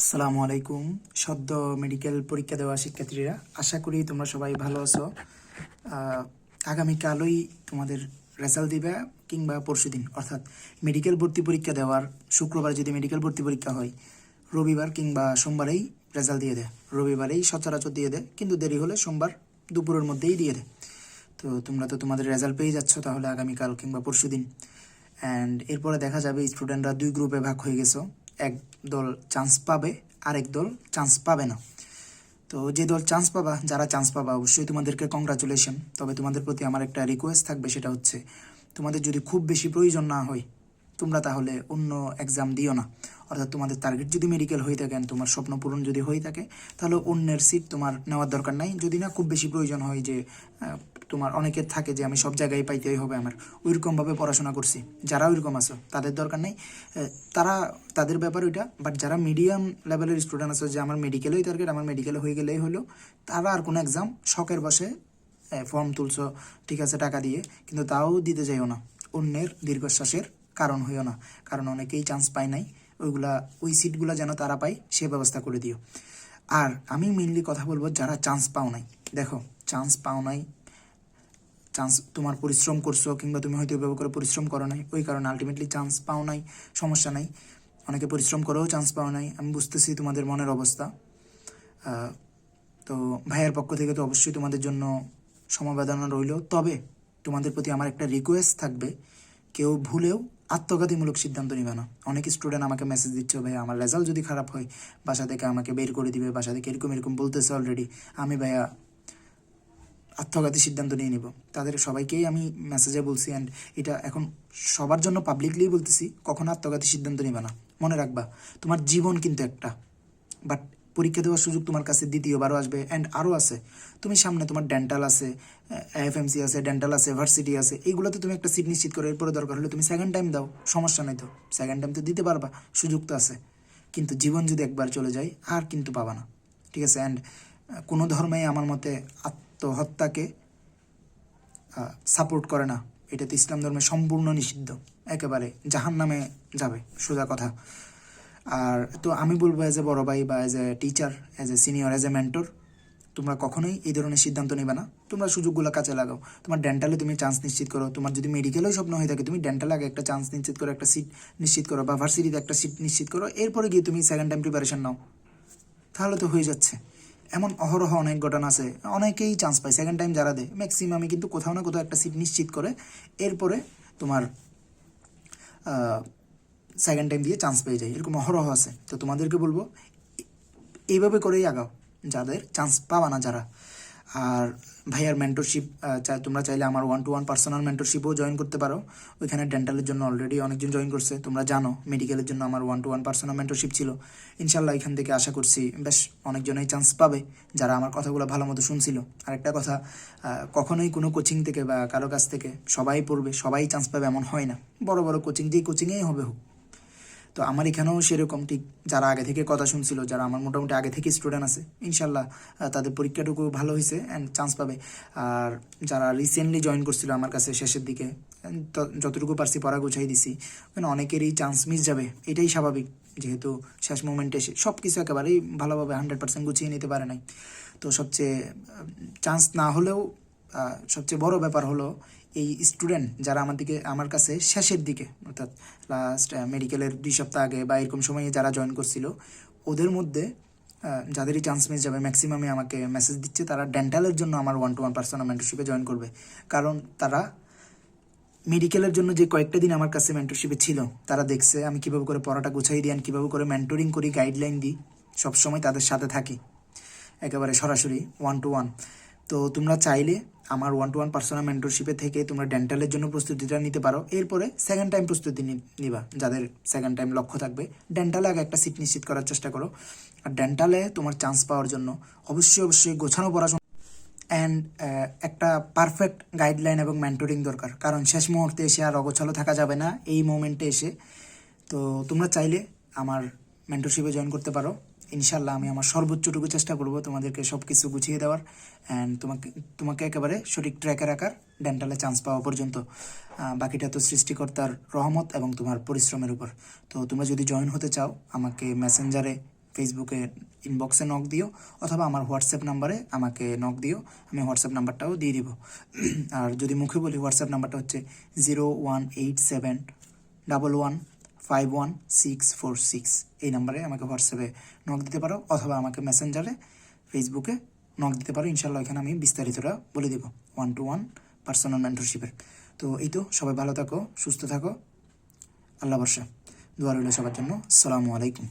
আসসালামু আলাইকুম। সদ্য মেডিকেল পরীক্ষা দেওয়া শিক্ষার্থীরা, আশা করি তোমরা সবাই ভালো আছো। আগামীকালই তোমাদের রেজাল্ট দিবে কিংবা পরশুদিন, অর্থাৎ মেডিকেল ভর্তি পরীক্ষা দেওয়ার শুক্রবার যদি মেডিকেল ভর্তি পরীক্ষা হয়, রবিবার কিংবা সোমবারেই রেজাল্ট দিয়ে দেয় রবিবারেই সচরাচর দিয়ে দেয় কিন্তু দেরি হলে সোমবার দুপুরের মধ্যেই দিয়ে দেয় তো তোমরা তো তোমাদের রেজাল্ট পেয়ে যাচ্ছ তাহলে আগামীকাল কিংবা পরশুদিন। অ্যান্ড এরপরে দেখা যাবে স্টুডেন্টরা দুই গ্রুপে ভাগ হয়ে গেছো। এক দল চান্স পাবে, আরেক দল চান্স পাবে না। তো যে দল চান্স পাবা, যারা চান্স পাবা, অবশ্যই তোমাদেরকে কংগ্রাচুলেশন তবে তোমাদের প্রতি আমার একটা রিকোয়েস্ট থাকবে, সেটা হচ্ছে, তোমাদের যদি খুব বেশি প্রয়োজন না হয়, তোমরা তাহলে অন্য এক্সাম দিও না। অর্থাৎ তোমাদের টার্গেট যদি মেডিকেল হয়ে থাকে and তোমার স্বপ্ন পূরণ যদি হয়ে থাকে, তাহলে অন্যের সিট তোমার নেওয়ার দরকার নাই। যদি না, খুব বেশি প্রয়োজন হয় যে তোমার অনেকের থাকে যে, আমি সব জায়গায় পাইতেই হবে আমার। ওইরকমভাবে পড়াশোনা করছি। যারা ওইরকম আছো, তাদের দরকার নেই। তারা, তাদের ব্যাপার ওইটা বাট যারা মিডিয়াম লেভেলের স্টুডেন্ট আছে, যে আমার মেডিকেলেই টার্গেট আমার মেডিকেলে হয়ে গেলেই হলো, তারা আর কোনো এক্সাম শখের বসে ফর্ম তুলছো, ঠিক আছে, টাকা দিয়ে, কিন্তু তাও দিতে যাইও না। অন্যের দীর্ঘশ্বাসের কারণ হইও না। কারণ অনেকেই চান্স পায় নাই। ওইগুলা, ওই সিটগুলো যেন তারা পায়, সে ব্যবস্থা করে দিও। আর আমি মেনলি কথা বলব যারা চান্স পাও নাই। দেখো চান্স পাও নাই চান্স তোমার পরিশ্রম করছ কিংবা তুমি হয়তো ওইভাবে করে পরিশ্রম করো নাই, ওই কারণে আলটিমেটলি চান্স পাও নাই, সমস্যা নাই। অনেকে পরিশ্রম করেও চান্স পাও নাই, আমি বুঝতেছি তোমাদের মনের অবস্থা। তো ভাইয়ের পক্ষ থেকে তো অবশ্যই তোমাদের জন্য সমবেদনা রইল। তবে তোমাদের প্রতি আমার একটা রিকোয়েস্ট থাকবে, কেউ ভুলেও আত্মঘাতীমূলক সিদ্ধান্ত নিবে না। অনেক স্টুডেন্ট আমাকে মেসেজ দিচ্ছে, ভাই, আমার রেজাল্ট যদি খারাপ হয়, বাসা থেকে আমাকে বের করে দিবে, বাসা থেকে এরকম এরকম বলতেছে অলরেডি আমি ভাইয়া আত্মঘাতী সিদ্ধান্ত নিয়ে নিব। তাদের সবাইকেই আমি মেসেজে বলছি অ্যান্ড এটা এখন সবার জন্য পাবলিকলি বলতেছি, কখনো আত্মঘাতী সিদ্ধান্ত নিবে না। মনে রাখবা, তোমার জীবন কিন্তু একটা বাট পরীক্ষা দেওয়ার সুযোগ তোমার কাছে দ্বিতীয়বারও আসবে অ্যান্ড আরও আছে। তুমি সামনে তোমার ডেন্টাল আছে এফ এফএমসি আছে ডেন্টাল আছে ভার্সিটি আছে, এইগুলোতে তুমি একটা সিট নিশ্চিত করো, এরপরে দরকার হলে তুমি সেকেন্ড টাইম দাও, সমস্যা নেই তো। সেকেন্ড টাইম তো দিতে পারবা, সুযোগ তো আছে। কিন্তু জীবন যদি একবার চলে যায়, আর কিন্তু পাবা না। ঠিক আছে? অ্যান্ড কোনো ধর্মেই আমার মতে আত্মহত্যাকে সাপোর্ট করে না। এটা তো ইসলাম ধর্মে সম্পূর্ণ নিষিদ্ধ। একেবারে জাহান নামে যাবে, সোজা কথা। আর তো আমি বলব অ্যাজ এ বড় ভাই বা as a teacher as a senior as a mentor তোমরা কখনোই এই ধরনের সিদ্ধান্ত নেবে না। তোমরা সুযোগগুলো কাজে লাগাও। তোমার ডেন্টালে তুমি চান্স নিশ্চিত করো। তোমার যদি মেডিকেলেও স্বপ্ন হয়ে থাকে, তুমি ডেন্টালে আগে একটা চান্স নিশ্চিত করো, একটা সিট নিশ্চিত করো বা ভার্সিটিতে একটা সিট নিশ্চিত করো। এরপরে গিয়ে তুমি সেকেন্ড টাইম প্রিপারেশন নাও। তাহলে তো হয়ে যাচ্ছে। এমন অহরহ অনেক ঘটনা আছে। অনেকেই চান্স পায়। সেকেন্ড টাইম যারা দেয় ম্যাক্সিমামই কিন্তু কোথাও না কোথাও একটা সিট নিশ্চিত করে। এরপরে তোমার সেকেন্ড টাইম দিয়ে চান্স পেয়ে যায়, এরকম অহরহ আছে। তো তোমাদেরকে বলব, এইভাবে করেই আগাও, যাদের চান্স পাবা না যারা। আর ভাইয়ার মেন্টরশিপ তোমরা চাইলে আমার ওয়ান টু ওয়ান পার্সোনাল মেন্টরশিপও জয়েন করতে পারো। ওইখানে ডেন্টালের জন্য অলরেডি অনেকজন জয়েন করছে, তোমরা জানো মেডিকেলের জন্য আমার one to one personal mentorship ছিল। ইনশাল্লাহ এখান থেকে আশা করছি, বেশ অনেকজনই চান্স পাবে, যারা আমার কথাগুলো ভালো মতো শুনছিল। আর একটা কথা কখনোই কোনো কোচিং থেকে বা কারও কাছ থেকে সবাই পড়বে, সবাই চান্স পাবে এমন হয় না। বড় বড় কোচিং যেই কোচিংয়েই হবে হোক। তো আমার এখানেও সেরকম, ঠিক যারা আগে থেকে কথা শুনছিল, যারা আমার মোটামুটি আগে থেকে স্টুডেন্ট আছে, ইনশাল্লাহ তাদের পরীক্ষাটুকু ভালো হয়েছে অ্যান্ড চান্স পাবে। আর যারা রিসেন্টলি জয়েন করছিল আমার কাছে শেষের দিকে যতটুকু পারছি পড়া গুছাই দিছি মানে অনেকেরই চান্স মিস যাবে, এটাই স্বাভাবিক, যেহেতু শেষ মোমেন্টে এসে সব কিছু একেবারেই ভালোভাবে হান্ড্রেড পার্সেন্ট গুছিয়ে নিতে পারে নাই। তো সবচেয়ে চান্স না হলেও সবচেয়ে বড় ব্যাপার হলো এই স্টুডেন্ট যারা আমার দিকে, আমার কাছে শেষের দিকে, অর্থাৎ লাস্ট মেডিকেলের দুই সপ্তাহ আগে বা এরকম সময়ে যারা জয়েন করছিল, ওদের মধ্যে যাদেরই চান্স মিস যাবে ম্যাক্সিমামই আমাকে মেসেজ দিচ্ছে, তারা ডেন্টালের জন্য আমার ওয়ান টু ওয়ান পার্সোনাল মেন্টরশিপে জয়েন করবে। কারণ তারা মেডিকেলের জন্য যে কয়েকটা দিন আমার কাছে মেন্টরশিপে ছিল, তারা দেখছে আমি কীভাবে করে পড়াটা গুছাই দিই and কীভাবে করে মেন্টরিং করি গাইডলাইন দিই, সবসময় তাদের সাথে থাকি। একেবারে সরাসরি ওয়ান টু ওয়ান তো তোমরা চাইলে আমার ওয়ান টু ওয়ান পার্সোনাল মেন্টরশিপে থেকে তোমরা ডেন্টালের জন্য প্রস্তুতিটা নিতে পারো। এরপরে সেকেন্ড টাইম প্রস্তুতি নিবা, যাদের সেকেন্ড টাইম লক্ষ্য থাকবে। ডেন্টালে আগে একটা সিট নিশ্চিত করার চেষ্টা করো। আর ডেন্টালে তোমার চান্স পাওয়ার জন্য অবশ্যই অবশ্যই গোছানো পড়াশোনা অ্যান্ড একটা পারফেক্ট গাইডলাইন এবং মেন্টরিং দরকার। কারণ শেষ মুহূর্তে এসে আর অগোছালো থাকা যাবে না এই মোমেন্টে এসে। তো তোমরা চাইলে আমার মেন্টরশিপে জয়েন করতে পারো। ইনশাল্লাহ আমি আমার সর্বোচ্চটুকু চেষ্টা করব তোমাদেরকে সব কিছু গুছিয়ে দেওয়ার। অ্যান্ড তোমাকে তোমাকে একেবারে সঠিক ট্র্যাকে রাখার ডেন্টালে চান্স পাওয়া পর্যন্ত। বাকিটা তো সৃষ্টিকর্তার রহমত এবং তোমার পরিশ্রমের উপর। তো তোমরা যদি জয়েন হতে চাও, আমাকে মেসেঞ্জারে ফেসবুকে ইনবক্সে নক দিও, অথবা আমার হোয়াটসঅ্যাপ নাম্বারে আমাকে নক দিও, আমি হোয়াটসঅ্যাপ নাম্বারটাও দিয়ে দিব। আর যদি মুখে বলি হোয়াটসঅ্যাপ নাম্বারটা হচ্ছে zero one eight seven double one five one six four six এই নাম্বারে আমাকে হোয়াটসঅ্যাপে নক দিতে পারো অথবা আমাকে মেসেঞ্জারে ফেসবুকে নক দিতে পারো। ইনশাল্লাহ এখানে আমি বিস্তারিতরা বলে দেবো ওয়ান টু ওয়ান পার্সোনাল মেন্টরশিপের তো এই তো, সবাই ভালো থাকো, সুস্থ থাকো। আল্লাহ বর্ষা দোয়া রইল সবার জন্য। আসসালামু আলাইকুম।